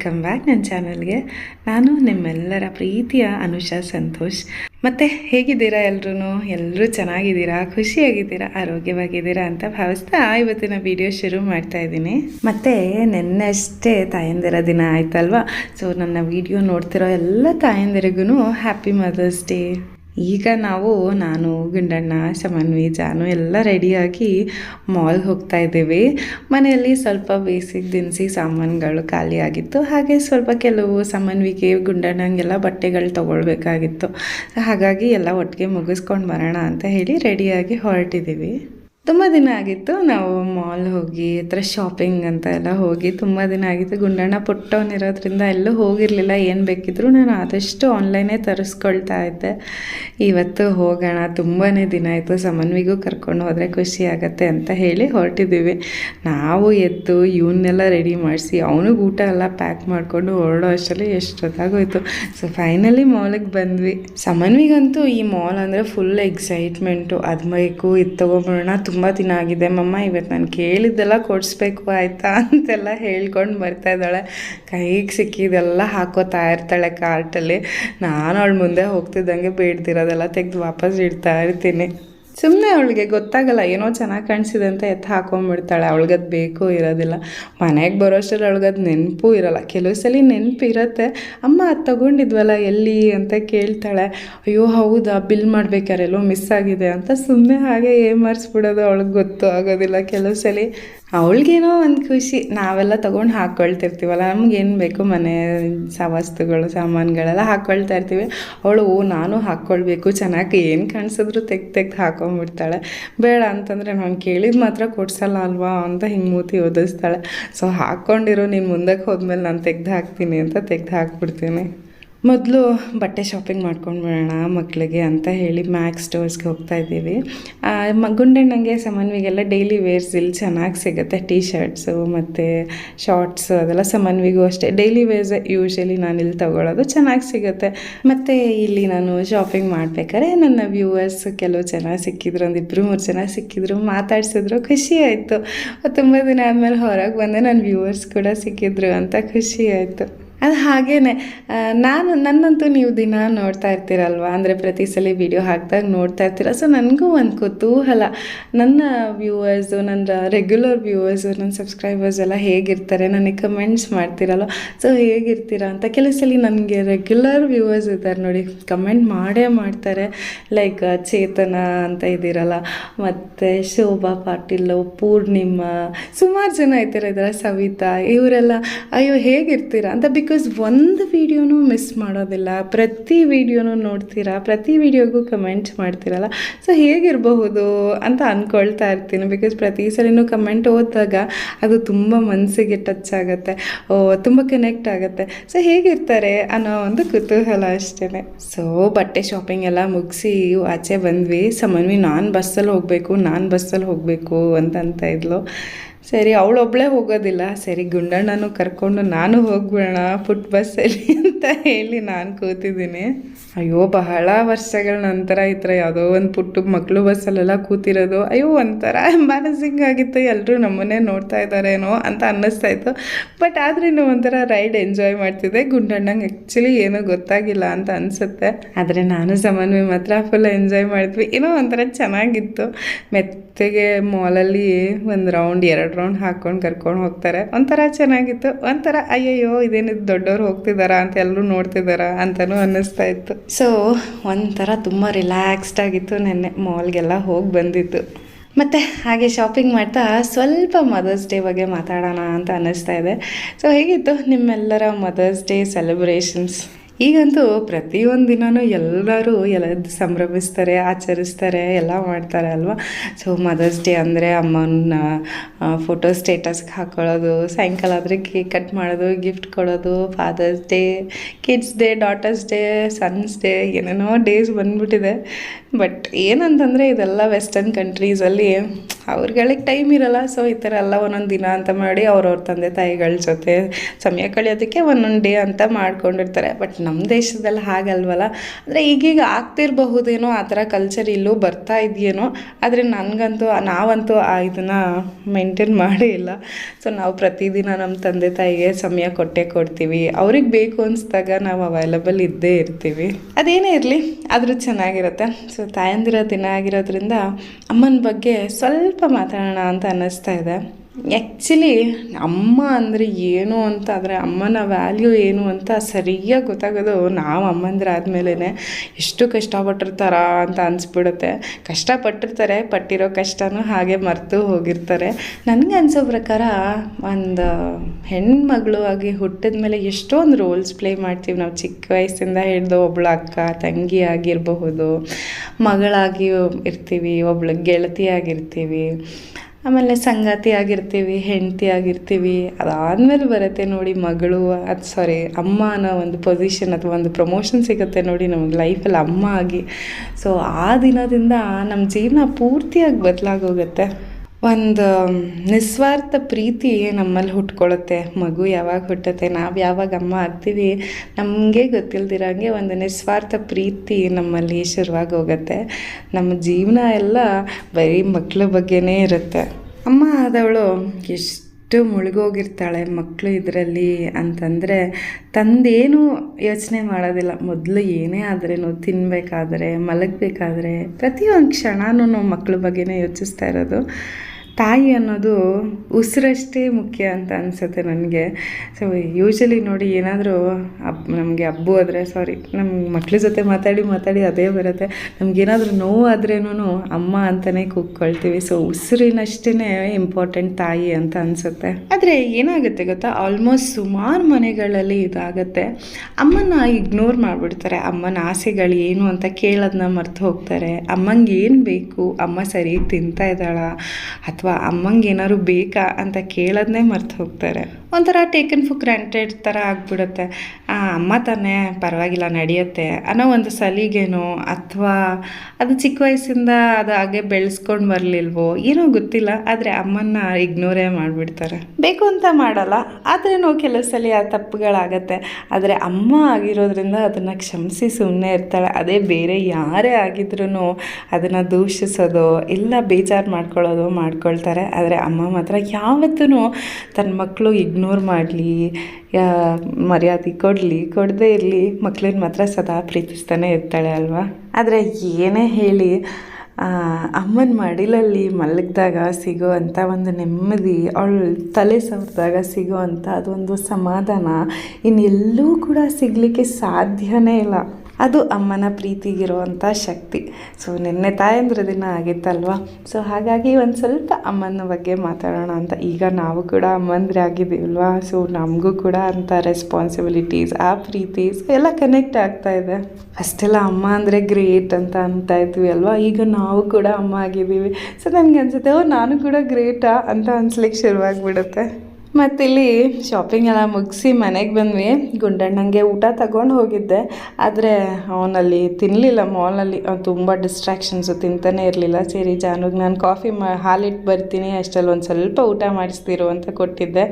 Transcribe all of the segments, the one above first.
Welcome back ನನ್ನ ಚಾನಲ್ಗೆ. ನಾನು ನಿಮ್ಮೆಲ್ಲರ ಪ್ರೀತಿಯ ಅನುಷಾ ಸಂತೋಷ್. ಮತ್ತು ಹೇಗಿದ್ದೀರಾ ಎಲ್ಲರೂ ಎಲ್ಲರೂ ಚೆನ್ನಾಗಿದ್ದೀರಾ? ಖುಷಿಯಾಗಿದ್ದೀರಾ? ಆರೋಗ್ಯವಾಗಿದ್ದೀರಾ ಅಂತ ಭಾವಿಸ್ತಾ ಇವತ್ತಿನ ವಿಡಿಯೋ ಶುರು ಮಾಡ್ತಾ ಇದ್ದೀನಿ. ಮತ್ತು ನೆನ್ನೆಷ್ಟೇ ತಾಯಂದಿರ ದಿನ ಆಯ್ತಲ್ವಾ? ಸೊ ನನ್ನ ವಿಡಿಯೋ ನೋಡ್ತಿರೋ ಎಲ್ಲ ತಾಯಂದಿರಿಗೂ ಹ್ಯಾಪಿ ಮದರ್ಸ್ ಡೇ ಈಗ ನಾವು, ನಾನು, ಗುಂಡಣ್ಣ ಸಮನ್ವಿ ಜಾನು ಎಲ್ಲ ರೆಡಿಯಾಗಿ ಮಾಲ್ಗೆ ಹೋಗ್ತಾ ಇದ್ದೀವಿ. ಮನೆಯಲ್ಲಿ ಸ್ವಲ್ಪ ಬೇಸಿಕ್ ದಿನಸಿ ಸಾಮಾನುಗಳು ಖಾಲಿಯಾಗಿತ್ತು ಹಾಗೆ ಸ್ವಲ್ಪ ಕೆಲವು ಸಮನ್ವಿಗೆ ಗುಂಡಣ್ಣಂಗೆಲ್ಲ ಬಟ್ಟೆಗಳು ತೊಗೊಳ್ಬೇಕಾಗಿತ್ತು. ಹಾಗಾಗಿ ಎಲ್ಲ ಒಟ್ಟಿಗೆ ಮುಗಿಸ್ಕೊಂಡು ಬರೋಣ ಅಂತ ಹೇಳಿ ರೆಡಿಯಾಗಿ ಹೊರಟಿದ್ದೀವಿ. ತುಂಬ ದಿನ ಆಗಿತ್ತು. ನಾವು ಮಾಲ್ ಹೋಗಿ ಥರ ಶಾಪಿಂಗ್ ಅಂತ ಎಲ್ಲ ಹೋಗಿ ತುಂಬ ದಿನ ಆಗಿತ್ತು. ಗುಂಡಣ್ಣ ಪುಟ್ಟವನಿರೋದ್ರಿಂದ ಎಲ್ಲೂ ಹೋಗಿರಲಿಲ್ಲ. ಏನು ಬೇಕಿದ್ರು ನಾನು ಆದಷ್ಟು ಆನ್ಲೈನೇ ತರಿಸ್ಕೊಳ್ತಾ ಇದ್ದೆ. ಇವತ್ತು ಹೋಗೋಣ. ತುಂಬಾ ದಿನ ಆಯಿತು. ಸಮನ್ವಿಗೂ ಕರ್ಕೊಂಡು ಹೋದರೆ ಖುಷಿ ಆಗತ್ತೆ ಅಂತ ಹೇಳಿ ಹೊರಟಿದ್ದೀವಿ. ನಾವು ಎದ್ದು ಇವನ್ನೆಲ್ಲ ರೆಡಿ ಮಾಡಿಸಿ, ಅವನಿಗೆ ಊಟ ಎಲ್ಲ ಪ್ಯಾಕ್ ಮಾಡಿಕೊಂಡು ಹೊರಡೋ ಅಷ್ಟರಲ್ಲಿ ಎಷ್ಟೊತ್ತಾಗೋಯ್ತು. ಸೊ ಫೈನಲಿ ಮಾಲಿಗೆ ಬಂದ್ವಿ. ಸಮನ್ವಿಗಂತೂ ಈ ಮಾಲ್ ಅಂದರೆ ಫುಲ್ ಎಕ್ಸೈಟ್ಮೆಂಟು ಅದು ಬೇಕು ಇದು ತೊಗೊಂಬರೋಣ ತುಂಬ ದಿನ ಆಗಿದೆ. ಮಮ್ಮ ಇವತ್ತು ನಾನು ಕೇಳಿದ್ದೆಲ್ಲ ಕೊಡಿಸ್ಬೇಕು, ಆಯಿತಾ? ಅಂತೆಲ್ಲ ಹೇಳ್ಕೊಂಡು ಬರ್ತಾ ಇದ್ದಾಳೆ. ಕೈಗೆ ಸಿಕ್ಕಿದೆಲ್ಲ ಹಾಕೋತಾ ಇರ್ತಾಳೆ ಕಾರ್ಟಲ್ಲಿ ನಾನು ಅವಳ ಮುಂದೆ ಹೋಗ್ತಿದ್ದಂಗೆ ಬೇಡ್ದಿರೋದೆಲ್ಲ ತೆಗೆದು ವಾಪಸ್ ಇಡ್ತಾ ಇರ್ತೀನಿ. ಸುಮ್ಮನೆ ಅವಳಿಗೆ ಗೊತ್ತಾಗಲ್ಲ, ಏನೋ ಚೆನ್ನಾಗಿ ಕಾಣಿಸಿದೆ ಅಂತ ಎತ್ತ ಹಾಕೊಂಡ್ಬಿಡ್ತಾಳೆ ಅವಳಿಗದು ಬೇಕು ಇರೋದಿಲ್ಲ. ಮನೆಗೆ ಬರೋಷ್ಟರಲ್ಲಿ ಅವಳಿಗದು ನೆನಪು ಇರಲ್ಲ. ಕೆಲವು ಸಲ ನೆನಪು ಇರುತ್ತೆ. ಅಮ್ಮ ಅದು ತಗೊಂಡಿದ್ವಲ್ಲ ಎಲ್ಲಿ ಅಂತ ಕೇಳ್ತಾಳೆ. ಅಯ್ಯೋ, ಹೌದಾ, ಬಿಲ್ ಮಾಡ್ಬೇಕಾರೆ ಎಲ್ಲೋ ಮಿಸ್ ಆಗಿದೆ ಅಂತ ಸುಮ್ಮನೆ ಹಾಗೆ ಏಮರ್ಸ್ಬಿಡೋದು ಅವಳಿಗೆ ಗೊತ್ತು ಆಗೋದಿಲ್ಲ. ಕೆಲವು ಸಲ ಅವಳಿಗೇನೋ ಒಂದು ಖುಷಿ. ನಾವೆಲ್ಲ ತೊಗೊಂಡು ಹಾಕ್ಕೊಳ್ತಿರ್ತೀವಲ್ಲ ನಮಗೇನು ಬೇಕು ಮನೆ, ಸ, ವಸ್ತುಗಳು, ಸಾಮಾನುಗಳೆಲ್ಲ ಹಾಕ್ಕೊಳ್ತಾ ಇರ್ತೀವಿ. ಅವಳು, ಓ, ನಾನು ಹಾಕ್ಕೊಳ್ಬೇಕು ಚೆನ್ನಾಗಿ ಏನು ಕಾಣಿಸಿದ್ರು ತೆಗ್ದು ತೆಗ್ದು ಹಾಕೊಂಡ್ಬಿಡ್ತಾಳೆ ಬೇಡ ಅಂತಂದರೆ ನಾನು ಕೇಳಿದ ಮಾತ್ರ ಕೊಡ್ಸಲ್ಲ ಅಲ್ವಾ? ಅಂತ ಹಿಂಗೆ ಮೂತಿ ಓದಿಸ್ತಾಳೆ ಸೊ ಹಾಕ್ಕೊಂಡಿರೋ ನೀನು ಮುಂದಕ್ಕೆ ಹೋದ್ಮೇಲೆ ನಾನು ತೆಗ್ದು ಹಾಕ್ತೀನಿ ಅಂತ ತೆಗ್ದು ಹಾಕ್ಬಿಡ್ತೀನಿ. ಮೊದಲು ಬಟ್ಟೆ ಶಾಪಿಂಗ್ ಮಾಡ್ಕೊಂಡು ಬರೋಣ ಮಕ್ಕಳಿಗೆ ಅಂತ ಹೇಳಿ ಮ್ಯಾಕ್ಸ್ ಸ್ಟೋರ್ಸ್ಗೆ ಹೋಗ್ತಾ ಇದ್ದೀವಿ. ಗುಂಡೆಣ್ಣಂಗೆ ಸಮನ್ವಿಗೆಲ್ಲ ಡೈಲಿ ವೇರ್ಸ್ ಇಲ್ಲಿ ಚೆನ್ನಾಗಿ ಸಿಗುತ್ತೆ. ಟೀ ಶರ್ಟ್ಸು ಮತ್ತು ಶಾರ್ಟ್ಸ್ ಅದೆಲ್ಲ ಸಮನ್ವಿಗೂ ಅಷ್ಟೇ. ಡೈಲಿ ವೇರ್ಸ್ ಯೂಶಲಿ ನಾನು ಇಲ್ಲಿ ತೊಗೊಳೋದು ಚೆನ್ನಾಗಿ ಸಿಗುತ್ತೆ. ಮತ್ತು ಇಲ್ಲಿ ನಾನು ಶಾಪಿಂಗ್ ಮಾಡಬೇಕಾದ್ರೆ ನನ್ನ ವ್ಯೂವರ್ಸ್ ಕೆಲವು ಜನ ಸಿಕ್ಕಿದ್ರು ಒಂದು ಇಬ್ಬರು ಮೂರು ಜನ ಸಿಕ್ಕಿದ್ರು, ಮಾತಾಡ್ಸಿದ್ರು, ಖುಷಿ ಆಯಿತು. ತುಂಬ ದಿನ ಆದಮೇಲೆ ಹೊರಗೆ ಬಂದೆ ನನ್ನ ವ್ಯೂವರ್ಸ್ ಕೂಡ ಸಿಕ್ಕಿದ್ರು ಅಂತ ಖುಷಿ ಆಯಿತು. ಅದು ಹಾಗೇನೆ ನಾನು, ನನ್ನಂತೂ ನೀವು ದಿನ ನೋಡ್ತಾ ಇರ್ತೀರಲ್ವ? ಅಂದರೆ ಪ್ರತಿ ಸಲ ವಿಡಿಯೋ ಹಾಕಿದಾಗ ನೋಡ್ತಾ ಇರ್ತೀರ? ಸೊ ನನಗೂ ಒಂದು ಕುತೂಹಲ. ನನ್ನ ವ್ಯೂವರ್ಸು ನನ್ನ ರೆಗ್ಯುಲರ್ ವ್ಯೂವರ್ಸು ನನ್ನ ಸಬ್ಸ್ಕ್ರೈಬರ್ಸ್ ಎಲ್ಲ ಹೇಗಿರ್ತಾರೆ? ನನಗೆ ಕಮೆಂಟ್ಸ್ ಮಾಡ್ತಿರಲ್ಲ ಸೊ ಹೇಗಿರ್ತೀರ ಅಂತ ಕೆಲವು ಸಲ ನನಗೆ ರೆಗ್ಯುಲರ್ ವ್ಯೂವರ್ಸ್ ಇದ್ದಾರೆ ನೋಡಿ. ಕಮೆಂಟ್ ಮಾಡೇ ಮಾಡ್ತಾರೆ. ಲೈಕ್ ಚೇತನ ಅಂತ ಇದ್ದೀರಲ್ಲ? ಮತ್ತು ಶೋಭಾ ಪಾಟೀಲು, ಪೂರ್ಣಿಮಾ, ಸುಮಾರು ಜನ ಇದ್ದಾರೆ ಇದ್ದಾರೆ ಸವಿತಾ, ಇವರೆಲ್ಲ, ಅಯ್ಯೋ, ಹೇಗಿರ್ತೀರಾ ಅಂತ? ಬಿಕಾಸ್ ಒಂದು ವೀಡಿಯೋನೂ ಮಿಸ್ ಮಾಡೋದಿಲ್ಲ. ಪ್ರತಿ ವೀಡಿಯೋನೂ ನೋಡ್ತೀರಾ? ಪ್ರತಿ ವೀಡಿಯೋಗೂ ಕಮೆಂಟ್ ಮಾಡ್ತೀರಲ್ಲ? ಸೊ ಹೇಗಿರಬಹುದು ಅಂತ ಅಂದ್ಕೊಳ್ತಾ ಇರ್ತೀನಿ. ಬಿಕಾಸ್ ಪ್ರತಿ ಸಲಿನೂ ಕಮೆಂಟ್ ಓದಿದಾಗ ಅದು ತುಂಬ ಮನಸ್ಸಿಗೆ ಟಚ್ ಆಗುತ್ತೆ. ತುಂಬ ಕನೆಕ್ಟ್ ಆಗುತ್ತೆ. ಸೊ ಹೇಗಿರ್ತಾರೆ ಅನ್ನೋ ಒಂದು ಕುತೂಹಲ ಅಷ್ಟೇ ಸೊ ಬಟ್ಟೆ ಶಾಪಿಂಗ್ ಎಲ್ಲ ಮುಗಿಸಿ ಆಚೆ ಬಂದ್ವಿ. ಸಮನ್ವಿ ನಾನು ಬಸ್ಸಲ್ಲಿ ಹೋಗಬೇಕು, ನಾನು ಬಸ್ಸಲ್ಲಿ ಹೋಗಬೇಕು ಅಂತ ಇದ್ಲು. ಸರಿ ಅವಳೊಬ್ಬಳೇ ಹೋಗೋದಿಲ್ಲ. ಸರಿ ಗುಂಡಣ್ಣನು ಕರ್ಕೊಂಡು ನಾನು ಹೋಗ್ಬಿಡೋಣ ಪುಟ್ ಬಸ್ಸಲ್ಲಿ ಅಂತ ಹೇಳಿ ನಾನು ಕೂತಿದ್ದೀನಿ. ಅಯ್ಯೋ, ಬಹಳ ವರ್ಷಗಳ ನಂತರ ಈ ಥರ ಯಾವುದೋ ಒಂದು ಪುಟ್ಟು ಮಕ್ಕಳು ಬಸ್ಸಲ್ಲೆಲ್ಲ ಕೂತಿರೋದು. ಅಯ್ಯೋ, ಒಂಥರ ಎಂಬಾರಸಿಂಗ್ ಆಗಿತ್ತು. ಎಲ್ಲರೂ ನಮ್ಮನ್ನೇ ನೋಡ್ತಾ ಇದ್ದಾರೇನೋ ಅಂತ ಅನ್ನಿಸ್ತಾ ಇತ್ತು. ಬಟ್ ಆದ್ರೂ ಒಂಥರ ರೈಡ್ ಎಂಜಾಯ್ ಮಾಡ್ತಿದ್ದೆ. ಗುಂಡಣ್ಣಂಗೆ ಆ್ಯಕ್ಚುಲಿ ಏನೂ ಗೊತ್ತಾಗಿಲ್ಲ ಅಂತ ಅನಿಸುತ್ತೆ. ಆದರೆ ನಾನು ಸಮನ್ವಿ ಮಾತ್ರ ಫುಲ್ ಎಂಜಾಯ್ ಮಾಡಿದ್ವಿ. ಏನೋ ಒಂಥರ ಚೆನ್ನಾಗಿತ್ತು. ಮೆತ್ತಗೆ ಮಾಲಲ್ಲಿ ಒಂದು ರೌಂಡ್ ಎರಡು ರೌಂಡ್ ಹಾಕ್ಕೊಂಡು ಕರ್ಕೊಂಡು ಹೋಗ್ತಾರೆ. ಒಂಥರ ಚೆನ್ನಾಗಿತ್ತು. ಒಂಥರ, ಅಯ್ಯಯ್ಯೋ, ಇದೇನಿದು ದೊಡ್ಡವ್ರು ಹೋಗ್ತಿದ್ದಾರಾ? ಅಂತ ಎಲ್ಲರೂ ನೋಡ್ತಿದ್ದಾರಾ ಅಂತಲೂ ಅನ್ನಿಸ್ತಾ ಇತ್ತು. ಸೊ ಒಂಥರ ತುಂಬ ರಿಲ್ಯಾಕ್ಸ್ಡ್ ಆಗಿತ್ತು ನೆನ್ನೆ ಮಾಲ್ಗೆಲ್ಲ ಹೋಗಿ ಬಂದಿತ್ತು ಮತ್ತು ಹಾಗೆ ಶಾಪಿಂಗ್ ಮಾಡ್ತಾ ಸ್ವಲ್ಪ ಮದರ್ಸ್ ಡೇ ಬಗ್ಗೆ ಮಾತಾಡೋಣ ಅಂತ ಅನ್ನಿಸ್ತಾ ಇದೆ. ಸೊ ಹೇಗಿತ್ತು ನಿಮ್ಮೆಲ್ಲರ ಮದರ್ಸ್ ಡೇ ಸೆಲೆಬ್ರೇಷನ್ಸ್ ಈಗಂತೂ ಪ್ರತಿಯೊಂದು ದಿನವೂ ಎಲ್ಲರೂ ಎಲ್ಲ ಸಂಭ್ರಮಿಸ್ತಾರೆ, ಆಚರಿಸ್ತಾರೆ, ಎಲ್ಲ ಮಾಡ್ತಾರೆ ಅಲ್ವಾ? ಸೊ ಮದರ್ಸ್ ಡೇ ಅಂದರೆ ಅಮ್ಮನ ಫೋಟೋ ಸ್ಟೇಟಸ್ಗೆ ಹಾಕ್ಕೊಳ್ಳೋದು ಸಾಯಂಕಾಲ ಆದರೆ ಕೇಕ್ ಕಟ್ ಮಾಡೋದು ಗಿಫ್ಟ್ ಕೊಡೋದು father's day kids day daughters day sons day ಏನೇನೋ ಡೇಸ್ ಬಂದ್ಬಿಟ್ಟಿದೆ. ಬಟ್ ಏನಂತಂದರೆ ಇದೆಲ್ಲ ವೆಸ್ಟರ್ನ್ ಕಂಟ್ರೀಸಲ್ಲಿ ಅವ್ರುಗಳಿಗೆ ಟೈಮ್ ಇರಲ್ಲ. ಸೊ ಈ ಥರ ಎಲ್ಲ ಒಂದೊಂದು ದಿನ ಅಂತ ಮಾಡಿ ಅವ್ರವ್ರ ತಂದೆ ತಾಯಿಗಳ ಜೊತೆ ಸಮಯ ಕಳೆಯೋದಕ್ಕೆ ಒಂದೊಂದು ಡೇ ಅಂತ ಮಾಡ್ಕೊಂಡಿರ್ತಾರೆ. ಬಟ್ ನಮ್ಮ ದೇಶದಲ್ಲಿ ಹಾಗಲ್ವಲ್ಲ? ಅಂದರೆ ಈಗೀಗ ಆಗ್ತಿರಬಹುದೇನೋ ಆ ಥರ ಕಲ್ಚರ್ ಇಲ್ಲೂ ಬರ್ತಾ ಇದೆಯೇನೋ? ಆದರೆ ನನಗಂತೂ, ನಾವಂತೂ ಆ ಇದನ್ನು ಮೇಂಟೈನ್ ಮಾಡೇ ಇಲ್ಲ. ಸೊ ನಾವು ಪ್ರತಿದಿನ ನಮ್ಮ ತಂದೆ ತಾಯಿಗೆ ಸಮಯ ಕೊಟ್ಟೇ ಕೊಡ್ತೀವಿ. ಅವ್ರಿಗೆ ಬೇಕು ಅನಿಸ್ದಾಗ ನಾವು ಅವೈಲಬಲ್ ಇದ್ದೇ ಇರ್ತೀವಿ. ಅದೇನೇ ಇರಲಿ, ಆದರೂ ಚೆನ್ನಾಗಿರುತ್ತೆ. ಸೊ ತಾಯಂದಿರ ದಿನ ಆಗಿರೋದ್ರಿಂದ ಅಮ್ಮನ ಬಗ್ಗೆ ಸ್ವಲ್ಪ ಮಾತಾಡೋಣ ಅಂತ ಅನ್ನಿಸ್ತಾ ಇದೆ. ಆ್ಯಕ್ಚುಲಿ ಅಮ್ಮ ಅಂದರೆ ಏನು ಅಂತ ಅಂದರೆ ಅಮ್ಮನ ವ್ಯಾಲ್ಯೂ ಏನು ಅಂತ ಸರಿಯಾಗಿ ಗೊತ್ತಾಗೋದು ನಾವು ಅಮ್ಮಂದ್ರಾದ್ಮೇಲೆ ಎಷ್ಟು ಕಷ್ಟಪಟ್ಟಿರ್ತಾರ ಅಂತ ಅನಿಸ್ಬಿಡುತ್ತೆ. ಕಷ್ಟಪಟ್ಟಿರ್ತಾರೆ, ಪಟ್ಟಿರೋ ಕಷ್ಟನೂ ಹಾಗೆ ಮರೆತು ಹೋಗಿರ್ತಾರೆ. ನನಗೆ ಅನಿಸೋ ಪ್ರಕಾರ ಒಂದು ಹೆಣ್ಮಗಳು ಆಗಿ ಹುಟ್ಟಿದ ಮೇಲೆ ಎಷ್ಟೊಂದು ರೋಲ್ಸ್ ಪ್ಲೇ ಮಾಡ್ತೀವಿ ನಾವು. ಚಿಕ್ಕ ವಯಸ್ಸಿಂದ ಹಿಡಿದು ಒಬ್ಳು ಅಕ್ಕ, ತಂಗಿ ಆಗಿರಬಹುದು ಮಗಳಾಗಿ ಇರ್ತೀವಿ, ಒಬ್ಳು ಗೆಳತಿ ಆಗಿರ್ತೀವಿ. ಆಮೇಲೆ ಸಂಗಾತಿ ಆಗಿರ್ತೀವಿ, ಹೆಂಡತಿ ಆಗಿರ್ತೀವಿ, ಅದಾದಮೇಲೆ ಬರುತ್ತೆ ನೋಡಿ ಮಗಳು, ಅದು ಸಾರಿ ಅಮ್ಮ ಅನ್ನೋ ಒಂದು ಪೊಸಿಷನ್ ಅಥವಾ ಒಂದು ಪ್ರಮೋಷನ್ ಸಿಗುತ್ತೆ ನೋಡಿ ನಮಗೆ ಲೈಫಲ್ಲಿ ಅಮ್ಮ ಆಗಿ. ಸೊ ಆ ದಿನದಿಂದ ನಮ್ಮ ಜೀವನ ಪೂರ್ತಿಯಾಗಿ ಬದಲಾಗೋಗುತ್ತೆ. ಒಂದು ನಿಸ್ವಾರ್ಥ ಪ್ರೀತಿ ನಮ್ಮಲ್ಲಿ ಹುಟ್ಕೊಳ್ಳುತ್ತೆ ಮಗು ಯಾವಾಗ ಹುಟ್ಟುತ್ತೆ, ನಾವು ಯಾವಾಗ ಅಮ್ಮ ಆಗ್ತೀವಿ ನಮಗೆ ಗೊತ್ತಿಲ್ದಿರಂಗೆ ಒಂದು ನಿಸ್ವಾರ್ಥ ಪ್ರೀತಿ ನಮ್ಮಲ್ಲಿ ಶುರುವಾಗಿ ಹೋಗುತ್ತೆ. ನಮ್ಮ ಜೀವನ ಎಲ್ಲ ಬರೀ ಮಕ್ಕಳ ಬಗ್ಗೆನೇ ಇರುತ್ತೆ. ಅಮ್ಮ ಆದವಳು ಎಷ್ಟು ಮುಳುಗೋಗಿರ್ತಾಳೆ ಮಕ್ಕಳು ಇದರಲ್ಲಿ ಅಂತಂದರೆ ತಂದೇನು ಯೋಚನೆ ಮಾಡೋದಿಲ್ಲ. ಮೊದಲು ಏನೇ ಆದ್ರೂ ತಿನ್ನಬೇಕಾದ್ರೆ ಮಲಗಬೇಕಾದ್ರೆ ಪ್ರತಿಯೊಂದು ಕ್ಷಣನೂ ಮಕ್ಕಳ ಬಗ್ಗೆನೇ ಯೋಚಿಸ್ತಾ ಇರೋದು. ತಾಯಿ ಅನ್ನೋದು ಉಸಿರಷ್ಟೇ ಮುಖ್ಯ ಅಂತ ಅನಿಸುತ್ತೆ ನನಗೆ. ಸೊ ಯೂಶಲಿ ನೋಡಿ ಏನಾದರೂ ಅಬ್, ನಮಗೆ ಹಬ್ಬು ಆದರೆ ಸಾರಿ ನಮ್ಮ ಮಕ್ಳ ಜೊತೆ ಮಾತಾಡಿ ಮಾತಾಡಿ ಅದೇ ಬರುತ್ತೆ. ನಮಗೇನಾದರೂ ನೋವು ಆದ್ರೇನು ಅಮ್ಮ ಅಂತಲೇ ಕೂತ್ಕೊಳ್ತೀವಿ. ಸೊ ಉಸಿರಿನಷ್ಟೇ ಇಂಪಾರ್ಟೆಂಟ್ ತಾಯಿ ಅಂತ ಅನಿಸುತ್ತೆ. ಆದರೆ ಏನಾಗುತ್ತೆ ಗೊತ್ತಾ? ಆಲ್ಮೋಸ್ಟ್ ಸುಮಾರು ಮನೆಗಳಲ್ಲಿ ಇದಾಗುತ್ತೆ. ಅಮ್ಮನ ಇಗ್ನೋರ್ ಮಾಡಿಬಿಡ್ತಾರೆ. ಅಮ್ಮನ ಆಸೆಗಳು ಏನು ಅಂತ ಕೇಳೋದನ್ನ ಮರ್ತು ಹೋಗ್ತಾರೆ. ಅಮ್ಮಂಗೆ ಏನು ಬೇಕು? ಅಮ್ಮ ಸರಿ ತಿಂತಾ ಇದ್ದಾಳ? ಅಥವಾ ಅಮ್ಮಂಗೆ ಏನಾದ್ರು ಬೇಕಾ ಅಂತ ಕೇಳೋದನ್ನೇ ಮರ್ತು ಹೋಗ್ತಾರೆ. ಒಂಥರ ಟೇಕನ್ ಫಾರ್ ಗ್ರಾಂಟೆಡ್ ಥರ ಆಗಿಬಿಡುತ್ತೆ. ಅಮ್ಮ ತಾನೇ ಪರವಾಗಿಲ್ಲ, ನಡೆಯುತ್ತೆ ಅನ್ನೋ ಒಂದು ಸಲಿಗೇನೋ ಅಥವಾ ಅದು ಚಿಕ್ಕ ವಯಸ್ಸಿಂದ ಅದು ಹಾಗೆ ಬೆಳೆಸ್ಕೊಂಡು ಬರಲಿಲ್ವೋ ಏನೋ ಗೊತ್ತಿಲ್ಲ, ಆದರೆ ಅಮ್ಮನ್ನ ಇಗ್ನೋರೇ ಮಾಡಿಬಿಡ್ತಾರೆ. ಬೇಕು ಅಂತ ಮಾಡಲ್ಲ ಆದ್ರೂ ಕೆಲವು ಸಲ ಆ ತಪ್ಪುಗಳಾಗತ್ತೆ. ಆದರೆ ಅಮ್ಮ ಆಗಿರೋದ್ರಿಂದ ಅದನ್ನು ಕ್ಷಮಿಸಿ ಸುಮ್ಮನೆ ಇರ್ತಾಳೆ. ಅದೇ ಬೇರೆ ಯಾರೇ ಆಗಿದ್ರೂ ಅದನ್ನು ದೂಷಿಸೋದು ಇಲ್ಲ ಬೇಜಾರು ಮಾಡ್ಕೊಳ್ಳೋದು ಮಾಡ್ಕೊಳ್ತಾರೆ. ಆದರೆ ಅಮ್ಮ ಮಾತ್ರ ಯಾವತ್ತೂ ತನ್ನ ಮಕ್ಕಳು ಮಾಡಲಿ ಮರ್ಯಾದೆ ಕೊಡಲಿ, ಕೊಡದೇ ಇರಲಿ ಮಕ್ಕಳನ್ನ ಮಾತ್ರ ಸದಾ ಪ್ರೀತಿಸ್ತಾನೆ ಇರ್ತಾಳೆ ಅಲ್ವಾ? ಆದರೆ ಏನೇ ಹೇಳಿ ಅಮ್ಮನ ಮಡಿಲಲ್ಲಿ ಮಲಗಿದಾಗ ಸಿಗೋ ಅಂಥ ಒಂದು ನೆಮ್ಮದಿ, ಅವಳು ತಲೆ ಸವರಿದಾಗ ಸಿಗೋ ಅಂಥ ಅದೊಂದು ಸಮಾಧಾನ, ಇನ್ನೆಲ್ಲೂ ಕೂಡ ಸಿಗಲಿಕ್ಕೆ ಸಾಧ್ಯವೇ ಇಲ್ಲ. ಅದು ಅಮ್ಮನ ಪ್ರೀತಿಗಿರುವಂಥ ಶಕ್ತಿ. ಸೊ ನಿನ್ನೆ ತಾಯಂದ್ರ ದಿನ ಆಗಿತ್ತಲ್ವ? ಸೊ ಹಾಗಾಗಿ ಒಂದು ಸ್ವಲ್ಪ ಅಮ್ಮನ ಬಗ್ಗೆ ಮಾತಾಡೋಣ ಅಂತ. ಈಗ ನಾವು ಕೂಡ ಅಮ್ಮಂದ್ರೆ ಆಗಿದ್ದೀವಲ್ವಾ? ಸೊ ನಮಗೂ ಕೂಡ ಅಂಥ ರೆಸ್ಪಾನ್ಸಿಬಿಲಿಟೀಸ್ ಆ ಪ್ರೀತಿ ಸೊ ಎಲ್ಲ ಕನೆಕ್ಟ್ ಆಗ್ತಾ ಇದೆ. ಅಷ್ಟೆಲ್ಲ ಅಮ್ಮ ಅಂದರೆ ಗ್ರೇಟ್ ಅಂತ ಅಂತ ಇದ್ವಿ ಅಲ್ವಾ? ಈಗ ನಾವು ಕೂಡ ಅಮ್ಮ ಆಗಿದ್ದೀವಿ. ಸೊ ನನಗೆ ಅನ್ಸುತ್ತೆ, ಓ, ನಾನು ಕೂಡ ಗ್ರೇಟಾ ಅಂತ ಅನ್ಸ್ಲಿಕ್ಕೆ ಶುರುವಾಗ್ಬಿಡುತ್ತೆ. ಮತ್ತಿಲ್ಲಿ ಶಾಪಿಂಗ್ ಎಲ್ಲ ಮುಗಿಸಿ ಮನೆಗೆ ಬಂದ್ವಿ. ಗುಂಡಣ್ಣಂಗೆ ಊಟ ತಗೊಂಡು ಹೋಗಿದ್ದೆ. ಆದರೆ ಅವನಲ್ಲಿ ತಿನ್ನಲಿಲ್ಲ ಮಾಲಲ್ಲಿ ತುಂಬ ಡಿಸ್ಟ್ರಾಕ್ಷನ್ಸು ತಿಂತಾನೆ ಇರಲಿಲ್ಲ. ಸರಿ, ಜಾನುಗೆ, ನಾನು ಕಾಫಿ ಮಾ ಹಾಲಿಟ್ಟು ಬರ್ತೀನಿ. ಅಷ್ಟಲ್ಲಿ ಒಂದು ಸ್ವಲ್ಪ ಊಟ ಮಾಡಿಸ್ತಿರು ಅಂತ ಕೊಟ್ಟಿದ್ದೆ.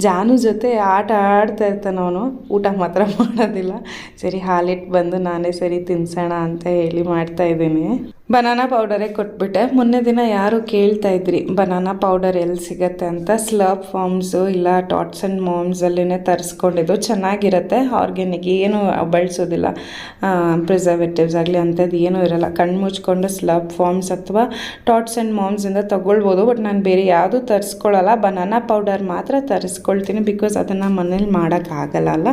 ಜಾನು ಜೊತೆ ಆಟ ಆಡ್ತಾ ಇರ್ತಾನೆ ಅವನು. ಊಟ ಮಾತ್ರ ಮಾಡೋದಿಲ್ಲ. ಸರಿ ಹಾಲಿಟ್ಟು ಬಂದು ನಾನೇ ಸರಿ ತಿನ್ಸೋಣ ಅಂತ ಹೇಳಿ ಮಾಡ್ತಾ ಇದ್ದೀನಿ. ಬನಾನಾ ಪೌಡರೇ ಕೊಟ್ಬಿಟ್ಟೆ. ಮೊನ್ನೆ ದಿನ ಯಾರು ಕೇಳ್ತಾ ಇದ್ರಿ ಬನಾನಾ ಪೌಡರ್ ಎಲ್ಲಿ ಸಿಗತ್ತೆ ಅಂತ? ಸ್ಲಬ್ ಫಾರ್ಮ್ಸು ಇಲ್ಲ ಟಾಟ್ಸ್ ಆ್ಯಂಡ್ ಮೋಮ್ಸಲ್ಲೇ ತರಿಸ್ಕೊಂಡಿದ್ದು. ಚೆನ್ನಾಗಿರುತ್ತೆ ಆರ್ಗ್ಯಾನಿಕ್ ಏನು ಬಳಸೋದಿಲ್ಲ. ಪ್ರಿಸರ್ವೇಟಿವ್ಸ್ ಆಗಲಿ ಅಂಥದ್ದು ಏನೂ ಇರಲ್ಲ. ಕಣ್ಣು ಮುಚ್ಕೊಂಡು ಸ್ಲಬ್ ಫಾರ್ಮ್ಸ್ ಅಥವಾ ಟಾಟ್ಸ್ ಆ್ಯಂಡ್ ಮೋಮ್ಸಿಂದ ತೊಗೊಳ್ಬೋದು. ಬಟ್ ನಾನು ಬೇರೆ ಯಾವುದೂ ತರಿಸ್ಕೊಳ್ಳಲ್ಲ ಬನಾನಾ ಪೌಡರ್ ಮಾತ್ರ ತರಿಸ್ಕೊಳ್ತೀನಿ ಬಿಕಾಸ್ ಅದನ್ನು ಮನೇಲಿ ಮಾಡೋಕ್ಕಾಗಲ್ಲ ಅಲ್ಲ.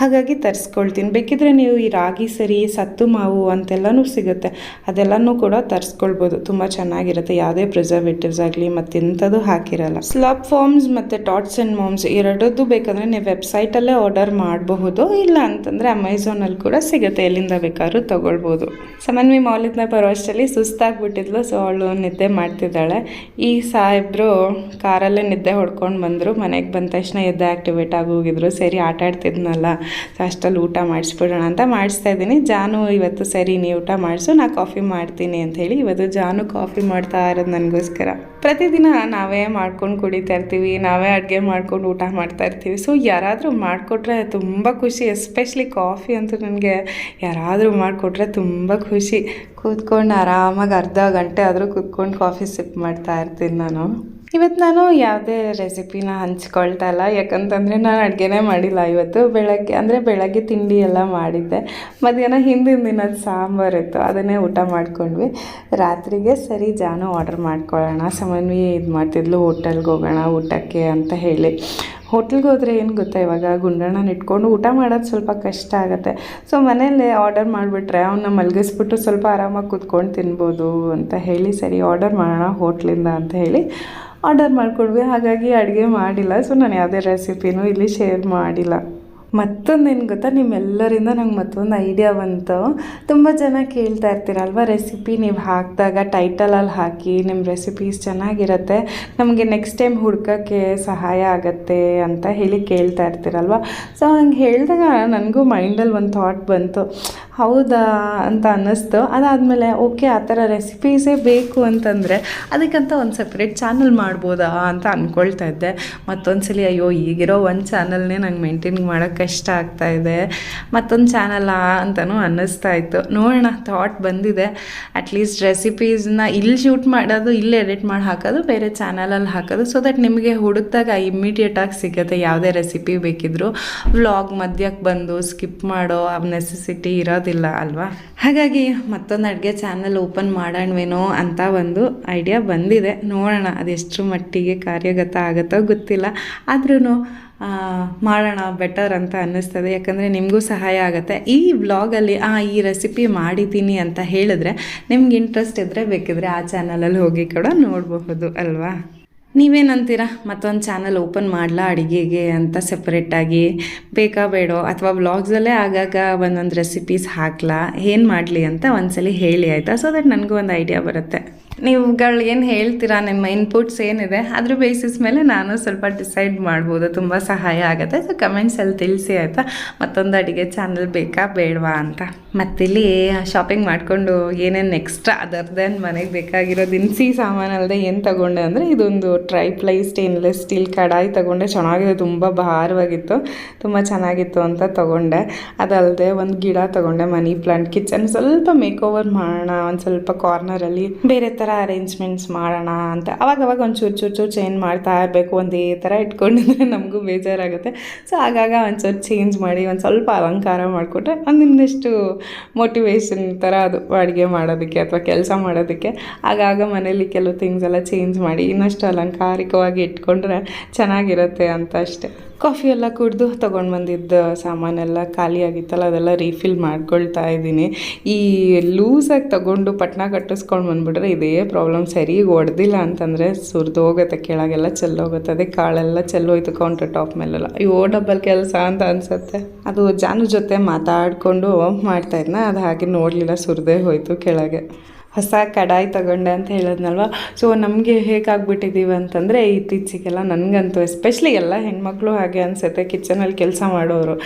ಹಾಗಾಗಿ ತರಿಸ್ಕೊಳ್ತೀನಿ. ಬೇಕಿದ್ರೆ ನೀವು ಈ ರಾಗಿ ಸರಿ, ಸತ್ತು ಮಾವು ಅಂತೆಲ್ಲನೂ ಸಿಗುತ್ತೆ. ಅದೆಲ್ಲನೂ ಕೂಡ ತರಿಸ್ಕೊಳ್ಬೋದು. ತುಂಬ ಚೆನ್ನಾಗಿರುತ್ತೆ. ಯಾವುದೇ ಪ್ರಿಸರ್ವೇಟಿವ್ಸ್ ಆಗಲಿ ಮತ್ತು ಇಂಥದ್ದು ಹಾಕಿರಲ್ಲ. ಸ್ಲಬ್ ಫಾರ್ಮ್ಸ್ ಮತ್ತು ಟಾಟ್ಸ್ ಆ್ಯಂಡ್ ಮೋಮ್ಸ್ ಎರಡದ್ದು ಬೇಕಂದರೆ ನೀವು ವೆಬ್ಸೈಟಲ್ಲೇ ಆರ್ಡರ್ ಮಾಡಬಹುದು. ಇಲ್ಲ ಅಂತಂದರೆ ಅಮೆಝಾನಲ್ಲಿ ಕೂಡ ಸಿಗುತ್ತೆ. ಎಲ್ಲಿಂದ ಬೇಕಾದ್ರೂ ತೊಗೊಳ್ಬೋದು. ಸಮನ್ವಿ ಮೌಲ್ಯದ ಬರೋ ಅಷ್ಟರಲ್ಲಿ ಸುಸ್ತಾಗ್ಬಿಟ್ಟಿದ್ಲು. ಸೊ ಅವಳು ನಿದ್ದೆ ಮಾಡ್ತಿದ್ದಾಳೆ. ಈ ಸಾಹೇಬ್ರು ಕಾರಲ್ಲೇ ನಿದ್ದೆ ಹೊಡ್ಕೊಂಡು ಬಂದರು. ಮನೆಗೆ ಬಂದ ತಕ್ಷಣ ಎದ್ದೆ ಆ್ಯಕ್ಟಿವೇಟ್ ಆಗಿ ಹೋಗಿದ್ರು. ಸರಿ, ಆಟ ಆಡ್ತಿದ್ನಲ್ಲ. ಅಷ್ಟಲ್ಲಿ ಊಟ ಮಾಡಿಸ್ಬಿಡೋಣ ಅಂತ ಮಾಡಿಸ್ತಾ ಇದ್ದೀನಿ. ಜಾನು, ಇವತ್ತು ಸರಿ, ನೀ ಊಟ ಮಾಡಿಸು. ನಾ ಕಾಫಿ ಮಾಡ್ತೀನಿ. ಮಾಡ್ತೀನಿ ಅಂತ ಹೇಳಿ ಇವತ್ತು ಜಾನು ಕಾಫಿ ಮಾಡ್ತಾ ಇರೋದು ನನಗೋಸ್ಕರ. ಪ್ರತಿದಿನ ನಾವೇ ಮಾಡ್ಕೊಂಡು ಕುಡಿತಾ ಇರ್ತೀವಿ, ನಾವೇ ಅಡುಗೆ ಮಾಡ್ಕೊಂಡು ಊಟ ಮಾಡ್ತಾ ಇರ್ತೀವಿ. ಸೊ ಯಾರಾದರೂ ಮಾಡಿಕೊಟ್ರೆ ತುಂಬ ಖುಷಿ ಎಸ್ಪೆಷಲಿ ಕಾಫಿ ಅಂತೂ ನನಗೆ ಯಾರಾದರೂ ಮಾಡಿಕೊಟ್ರೆ ತುಂಬ ಖುಷಿ. ಕೂತ್ಕೊಂಡು ಆರಾಮಾಗಿ ಅರ್ಧ ಗಂಟೆ ಆದರೂ ಕೂತ್ಕೊಂಡು ಕಾಫಿ ಸಿಪ್ ಮಾಡ್ತಾ ಇರ್ತೀನಿ ನಾನು. ಇವತ್ತು ನಾನು ಯಾವುದೇ ರೆಸಿಪಿನ ಹಂಚ್ಕೊಳ್ತಾ ಇಲ್ಲ. ಯಾಕಂತಂದರೆ ನಾನು ಅಡುಗೆನೇ ಮಾಡಿಲ್ಲ. ಇವತ್ತು ಬೆಳಗ್ಗೆ, ಅಂದರೆ ಬೆಳಗ್ಗೆ ತಿಂಡಿ ಎಲ್ಲ ಮಾಡಿದ್ದೆ. ಮಧ್ಯಾಹ್ನ ಹಿಂದಿನ ದಿನದ ಸಾಂಬಾರು ಇತ್ತು. ಅದನ್ನೇ ಊಟ ಮಾಡ್ಕೊಂಡ್ವಿ. ರಾತ್ರಿಗೆ ಸರಿ ಜಾನು ಆರ್ಡರ್ ಮಾಡ್ಕೊಳ್ಳೋಣ. ಸಮನ್ವಿ ಇದು ಮಾಡ್ತಿದ್ಲು. ಹೋಟೆಲ್ಗೆ ಹೋಗೋಣ, ಊಟಕ್ಕೆ ಅಂತ ಹೇಳಿ. ಹೋಟ್ಲ್ಗೆ ಹೋದರೆ ಏನು ಗೊತ್ತಾ ಇವಾಗ? ಗುಂಡಣ್ಣನ ಇಟ್ಕೊಂಡು ಊಟ ಮಾಡೋದು ಸ್ವಲ್ಪ ಕಷ್ಟ ಆಗುತ್ತೆ. ಸೊ ಮನೆಯಲ್ಲೇ ಆರ್ಡರ್ ಮಾಡಿಬಿಟ್ರೆ ಅವನ್ನ ಮಲಗಿಸ್ಬಿಟ್ಟು ಸ್ವಲ್ಪ ಆರಾಮಾಗಿ ಕೂತ್ಕೊಂಡು ತಿನ್ಬೋದು ಅಂತ ಹೇಳಿ ಸರಿ ಆರ್ಡರ್ ಮಾಡೋಣ ಹೋಟ್ಲಿಂದ ಅಂತ ಹೇಳಿ ಆರ್ಡರ್ ಮಾಡಿಕೊಡ್ವಿ, ಹಾಗಾಗಿ ಅಡುಗೆ ಮಾಡಿಲ್ಲ. ಸೊ ನಾನು ಯಾವುದೇ ರೆಸಿಪಿನೂ ಇಲ್ಲಿ ಶೇರ್ ಮಾಡಿಲ್ಲ. ಮತ್ತೊಂದು ಏನು ಗೊತ್ತಾ? ನಿಮ್ಮೆಲ್ಲರಿಂದ ನಂಗೆ ಮತ್ತೊಂದು ಐಡಿಯಾ ಬಂತು. ತುಂಬ ಜನ ಕೇಳ್ತಾ ಇರ್ತೀರಲ್ವ ರೆಸಿಪಿ ನೀವು ಹಾಕಿದಾಗ ಟೈಟಲಲ್ಲಿ ಹಾಕಿ ನಿಮ್ಮ ರೆಸಿಪೀಸ್ ಚೆನ್ನಾಗಿರುತ್ತೆ. ನಮಗೆ ನೆಕ್ಸ್ಟ್ ಟೈಮ್ ಹುಡ್ಕೋಕ್ಕೆ ಸಹಾಯ ಆಗತ್ತೆ ಅಂತ ಹೇಳಿ ಕೇಳ್ತಾ ಇರ್ತೀರಲ್ವ? ಸೊ ಹಂಗೆ ಹೇಳಿದಾಗ ನನಗೂ ಮೈಂಡಲ್ಲಿ ಒಂದು ಥಾಟ್ ಬಂತು. ಹೌದಾ ಅಂತ ಅನ್ನಿಸ್ತು. ಅದಾದಮೇಲೆ, ಓಕೆ, ಆ ಥರ ರೆಸಿಪೀಸೇ ಬೇಕು ಅಂತಂದರೆ ಅದಕ್ಕಂತ ಒಂದು ಸಪ್ರೇಟ್ ಚಾನಲ್ ಮಾಡ್ಬೋದಾ ಅಂತ ಅಂದ್ಕೊಳ್ತಾ ಇದ್ದೆ. ಮತ್ತೊಂದು ಸಲ ಅಯ್ಯೋ, ಈಗಿರೋ ಒಂದು ಚಾನಲ್ನೇ ನಂಗೆ ಮೇಂಟೈನ್ ಮಾಡೋಕ್ಕೆ ಕಷ್ಟ ಆಗ್ತಾ ಇದೆ. ಮತ್ತೊಂದು ಚಾನಲ್ಲಾ ಅಂತಲೂ ಅನ್ನಿಸ್ತಾ ಇತ್ತು. ನೋಡೋಣ ಥಾಟ್ ಬಂದಿದೆ. ಅಟ್ಲೀಸ್ಟ್ ರೆಸಿಪೀಸ್ನ ಇಲ್ಲಿ ಶೂಟ್ ಮಾಡೋದು, ಇಲ್ಲಿ ಎಡಿಟ್ ಮಾಡಿ ಹಾಕೋದು, ಬೇರೆ ಚಾನಲಲ್ಲಿ ಹಾಕೋದು ಸೊ ದಟ್ ನಿಮಗೆ ಹುಡುಕ್ದಾಗ ಇಮ್ಮಿಡಿಯೇಟಾಗಿ ಸಿಗುತ್ತೆ ಯಾವುದೇ ರೆಸಿಪಿ ಬೇಕಿದ್ದರೂ ವ್ಲಾಗ್ ಮಧ್ಯಕ್ಕೆ ಬಂದು ಸ್ಕಿಪ್ ಮಾಡೋ ನೆಸೆಸಿಟಿ ಇರೋದಿಲ್ಲ ಅಲ್ವಾ? ಹಾಗಾಗಿ ಮತ್ತೊಂದು ಅಡುಗೆ ಚಾನಲ್ ಓಪನ್ ಮಾಡೋಣವೇನೋ ಅಂತ ಒಂದು ಐಡಿಯಾ ಬಂದಿದೆ. ನೋಡೋಣ ಅದೆಷ್ಟರ ಮಟ್ಟಿಗೆ ಕಾರ್ಯಗತ ಆಗುತ್ತೋ ಗೊತ್ತಿಲ್ಲ. ಆದ್ರೂ ಮಾಡೋಣ ಬೆಟರ್ ಅಂತ ಅನ್ನಿಸ್ತದೆ. ಯಾಕಂದರೆ ನಿಮಗೂ ಸಹಾಯ ಆಗುತ್ತೆ. ಈ ವ್ಲಾಗಲ್ಲಿ ಆ, ಈ ರೆಸಿಪಿ ಮಾಡಿದ್ದೀನಿ ಅಂತ ಹೇಳಿದ್ರೆ ನಿಮ್ಗೆ ಇಂಟ್ರೆಸ್ಟ್ ಇದ್ದರೆ ಬೇಕಿದ್ರೆ ಆ ಚಾನಲಲ್ಲಿ ಹೋಗಿ ಕೂಡ ನೋಡಬಹುದು ಅಲ್ವಾ? ನೀವೇನಂತೀರಾ? ಮತ್ತೊಂದು ಚಾನಲ್ ಓಪನ್ ಮಾಡಲಾ ಅಡುಗೆಗೆ ಅಂತ ಸಪ್ರೇಟಾಗಿ ಬೇಕಾ ಬೇಡೋ? ಅಥವಾ ವ್ಲಾಗ್ಸಲ್ಲೇ ಆಗಾಗ ಒಂದೊಂದು ರೆಸಿಪೀಸ್ ಹಾಕ್ಲಾ? ಏನು ಮಾಡಲಿ ಅಂತ ಒಂದ್ಸಲಿ ಹೇಳಿ, ಆಯಿತಾ? ಸೊ ದಟ್ ನನಗೂ ಒಂದು ಐಡಿಯಾ ಬರುತ್ತೆ. ನೀವುಗಳು ಏನು ಹೇಳ್ತೀರಾ? ನಿಮ್ಮ ಇನ್ಪುಟ್ಸ್ ಏನಿದೆ? ಅದ್ರ ಬೇಸಿಸ್ ಮೇಲೆ ನಾನು ಸ್ವಲ್ಪ ಡಿಸೈಡ್ ಮಾಡ್ಬೋದು. ತುಂಬ ಸಹಾಯ ಆಗುತ್ತೆ. ಸೊ ಕಮೆಂಟ್ಸಲ್ಲಿ ತಿಳಿಸಿ ಆಯಿತಾ? ಮತ್ತೊಂದು ಅಡುಗೆ ಚಾನಲ್ ಬೇಕಾ? ಬೇಡವಾ ಅಂತ. ಮತ್ತಿಲ್ಲಿ ಶಾಪಿಂಗ್ ಮಾಡಿಕೊಂಡು ಏನೇನು ಎಕ್ಸ್ಟ್ರಾ ಅದರ್ ದೆನ್ ಮನೆಗೆ ಬೇಕಾಗಿರೋ ದಿನಸಿ ಸಾಮಾನಲ್ಲದೆ ಏನು ತಗೊಂಡೆ ಅಂದರೆ ಇದೊಂದು ಟ್ರೈ ಪ್ಲೈ ಸ್ಟೇನ್ಲೆಸ್ ಸ್ಟೀಲ್ ಕಡಾಯಿ ತಗೊಂಡೆ. ಚೆನ್ನಾಗಿದೆ. ತುಂಬ ಭಾರವಾಗಿತ್ತು. ತುಂಬ ಚೆನ್ನಾಗಿತ್ತು ಅಂತ ತಗೊಂಡೆ. ಅದಲ್ಲದೆ ಒಂದು ಗಿಡ ತಗೊಂಡೆ ಮನಿ ಪ್ಲಾಂಟ್ ಕಿಚನ್. ಸ್ವಲ್ಪ ಮೇಕ್ ಓವರ್ ಮಾಡೋಣ. ಒಂದು ಸ್ವಲ್ಪ ಕಾರ್ನರಲ್ಲಿ ಬೇರೆ ಥರ ಅರೇಂಜ್ಮೆಂಟ್ಸ್ ಮಾಡೋಣ ಅಂತ. ಅವಾಗ ಅವಾಗ ಒಂದು ಚೂರು ಚೂರು ಚೂರು ಚೇಂಜ್ ಮಾಡ್ತಾ ಇರಬೇಕು, ಒಂದೇ ಥರ ಇಟ್ಕೊಂಡಿದ್ರೆ ನಮಗೂ ಬೇಜಾರಾಗುತ್ತೆ. ಸೊ ಆಗಾಗ ಒಂಚೂರು ಚೇಂಜ್ ಮಾಡಿ, ಒಂದು ಸ್ವಲ್ಪ ಅಲಂಕಾರ ಮಾಡಿಕೊಟ್ರೆ ಒಂದು ಇನ್ನಷ್ಟು ಮೋಟಿವೇಶನ್ ಥರ ಅದು ಅಡುಗೆ ಮಾಡೋದಕ್ಕೆ ಅಥವಾ ಕೆಲಸ ಮಾಡೋದಕ್ಕೆ. ಆಗಾಗ ಮನೇಲಿ ಕೆಲವು ಥಿಂಗ್ಸ್ ಎಲ್ಲ ಚೇಂಜ್ ಮಾಡಿ, ಇನ್ನಷ್ಟು ಅಲಂಕಾರಿಕವಾಗಿ ಇಟ್ಕೊಂಡ್ರೆ ಚೆನ್ನಾಗಿರುತ್ತೆ ಅಂತ ಅಷ್ಟೆ. ಕಾಫಿ ಎಲ್ಲ ಕುಡಿದು ತೊಗೊಂಡು ಬಂದಿದ್ದ ಸಾಮಾನೆಲ್ಲ ಖಾಲಿ ಆಗಿತ್ತಲ್ಲ, ಅದೆಲ್ಲ ರೀಫಿಲ್ ಮಾಡ್ಕೊಳ್ತಾ ಇದ್ದೀನಿ. ಈ ಲೂಸಾಗಿ ತೊಗೊಂಡು ಪಟ್ನ ಕಟ್ಟಿಸ್ಕೊಂಡು ಬಂದುಬಿಟ್ರೆ ಇದೇ ಪ್ರಾಬ್ಲಮ್ ಸರಿಯಾಗಿ ಒಡೆದಿಲ್ಲ ಅಂತಂದರೆ ಸುರಿದು ಹೋಗುತ್ತೆ, ಕೆಳಗೆಲ್ಲ ಅದೇ ಕಾಳೆಲ್ಲ ಚೆಲ್ಲೋಯ್ತು ಕೌಂಟರ್ ಟಾಪ್ ಮೇಲೆಲ್ಲ. ಅಯ್ಯೋ ಡಬ್ಬಲ್ ಕೆಲಸ ಅಂತ ಅನಿಸುತ್ತೆ. ಅದು ಜಾನು ಜೊತೆ ಮಾತಾಡಿಕೊಂಡು ಮಾಡ್ತಾಯಿದ್ನ ಅದು ಹಾಗೆ ನೋಡಲಿಲ್ಲ, ಸುರಿದೇ ಹೋಯಿತು ಕೆಳಗೆ. ಹೊಸ ಕಡಾಯಿ ತಗೊಂಡೆ ಅಂತ ಹೇಳಿದ್ನಲ್ವ? ಸೊ ನಮಗೆ ಹೇಗಾಗ್ಬಿಟ್ಟಿದ್ದೀವಿ ಅಂತಂದರೆ ಇತ್ತೀಚೆಗೆಲ್ಲ ನನಗಂತೂ ಎಸ್ಪೆಷಲಿ ಎಲ್ಲ ಹೆಣ್ಮಕ್ಳು ಹಾಗೆ ಅನಿಸುತ್ತೆ ಕಿಚನಲ್ಲಿ ಕೆಲಸ ಮಾಡೋರು.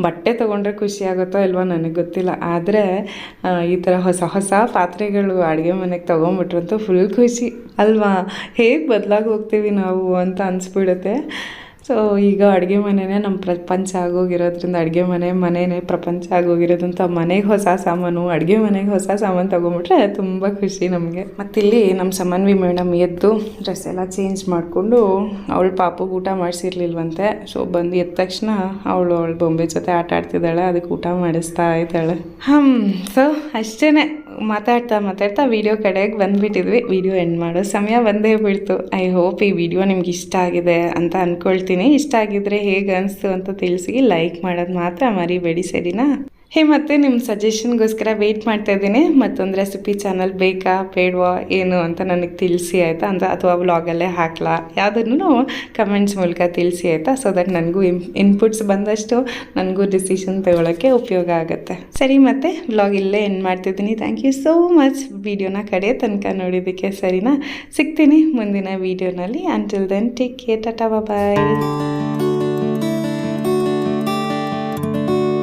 ಬಟ್ಟೆ ತೊಗೊಂಡ್ರೆ ಖುಷಿ ಆಗುತ್ತೋ ಇಲ್ವೋ ನನಗೆ ಗೊತ್ತಿಲ್ಲ. ಆದರೆ ಈ ಥರ ಹೊಸ ಹೊಸ ಪಾತ್ರೆಗಳು ಅಡುಗೆ ಮನೆಗೆ ತೊಗೊಂಬಿಟ್ರಂತೂ ಫುಲ್ ಖುಷಿ. ಅಲ್ವಾ? ಹೇಗೆ ಬದಲಾಗಿ ಹೋಗ್ತೀವಿ ನಾವು ಅಂತ ಅನಿಸ್ಬಿಡುತ್ತೆ. ಸೊ ಈಗ ಅಡುಗೆ ಮನೆಯೇ ನಮ್ಮ ಪ್ರಪಂಚ ಆಗೋಗಿರೋದ್ರಿಂದ ಅಡುಗೆ ಮನೆ ಮನೆಯೇ ಪ್ರಪಂಚ ಆಗೋಗಿರೋದಂತ ಮನೆಗೆ ಹೊಸ ಸಾಮಾನು, ಅಡುಗೆ ಮನೆಗೆ ಹೊಸ ಸಾಮಾನು ತೊಗೊಂಬಿಟ್ರೆ ತುಂಬ ಖುಷಿ ನಮಗೆ. ಮತ್ತಿಲ್ಲಿ ನಮ್ಮ ಸಮನ್ವಿ ಮೇಡಮ್ ಎದ್ದು ಡ್ರೆಸ್ ಎಲ್ಲ ಚೇಂಜ್ ಮಾಡಿಕೊಂಡು ಅವಳು ಪಾಪುಗೆ ಊಟ ಮಾಡಿಸಿರ್ಲಿಲ್ವಂತೆ. ಸೊ ಬಂದು ಎದ್ದ ತಕ್ಷಣ ಅವಳು ಅವಳು ಬೊಂಬೆ ಜೊತೆ ಆಟ ಆಡ್ತಿದ್ದಾಳೆ ಅದಕ್ಕೆ ಊಟ ಮಾಡಿಸ್ತಾ ಇದ್ದಾಳೆ. ಹ್ಞೂ ಸೊ ಅಷ್ಟೇ ಮಾತಾಡ್ತಾ ಮಾತಾಡ್ತಾ ವಿಡಿಯೋ ಕಡೆಗೆ ಬಂದುಬಿಟ್ಟಿದ್ವಿ. ವಿಡಿಯೋ ಎಂಡ್ ಮಾಡೋ ಸಮಯ ಬಂದೇ ಬಿಡ್ತು. ಐ ಹೋಪ್ ಈ ವಿಡಿಯೋ ನಿಮ್ಗೆ ಇಷ್ಟ ಆಗಿದೆ ಅಂತ ಅಂದ್ಕೊಳ್ತೀನಿ ಇಷ್ಟ ಆಗಿದ್ರೆ ಹೇಗೆ ಅನಿಸ್ತು ಅಂತ ತಿಳಿಸಿ. ಲೈಕ್ ಮಾಡೋದು ಮಾತ್ರ ಮರಿಬೇಡಿ ಸರಿನಾ? ಹೇ, ಮತ್ತೆ ನಿಮ್ಮ ಸಜೆಷನ್ಗೋಸ್ಕರ ವೆಯ್ಟ್ ಮಾಡ್ತಾ ಇದ್ದೀನಿ. ಮತ್ತೊಂದು ರೆಸಿಪಿ ಚಾನಲ್ ಬೇಕಾ, ಬೇಡವಾ, ಏನು ಅಂತ ನನಗೆ ತಿಳಿಸಿ, ಆಯಿತಾ? ಅಂತ ಅಥವಾ ಬ್ಲಾಗಲ್ಲೇ ಹಾಕ್ಲಾ? ಯಾವುದನ್ನು ಕಮೆಂಟ್ಸ್ ಮೂಲಕ ತಿಳಿಸಿ, ಆಯಿತಾ? ಸೊ ದಟ್ ನನಗೂ ಇನ್ ಇನ್ಪುಟ್ಸ್ ಬಂದಷ್ಟು ನನಗೂ ಡಿಸಿಷನ್ ತಗೊಳ್ಳೋಕ್ಕೆ ಉಪಯೋಗ ಆಗುತ್ತೆ. ಸರಿ, ಮತ್ತೆ ಬ್ಲಾಗ್ ಇಲ್ಲೇ ಎಂಡ್ ಮಾಡ್ತಿದ್ದೀನಿ. ಥ್ಯಾಂಕ್ ಯು ಸೋ ಮಚ್ ವಿಡಿಯೋನ ಕಡೆ ತನಕ ನೋಡಿದ್ದಕ್ಕೆ ಸರಿನಾ? ಸಿಗ್ತೀನಿ ಮುಂದಿನ ವೀಡಿಯೋನಲ್ಲಿ. Until then take care tata bye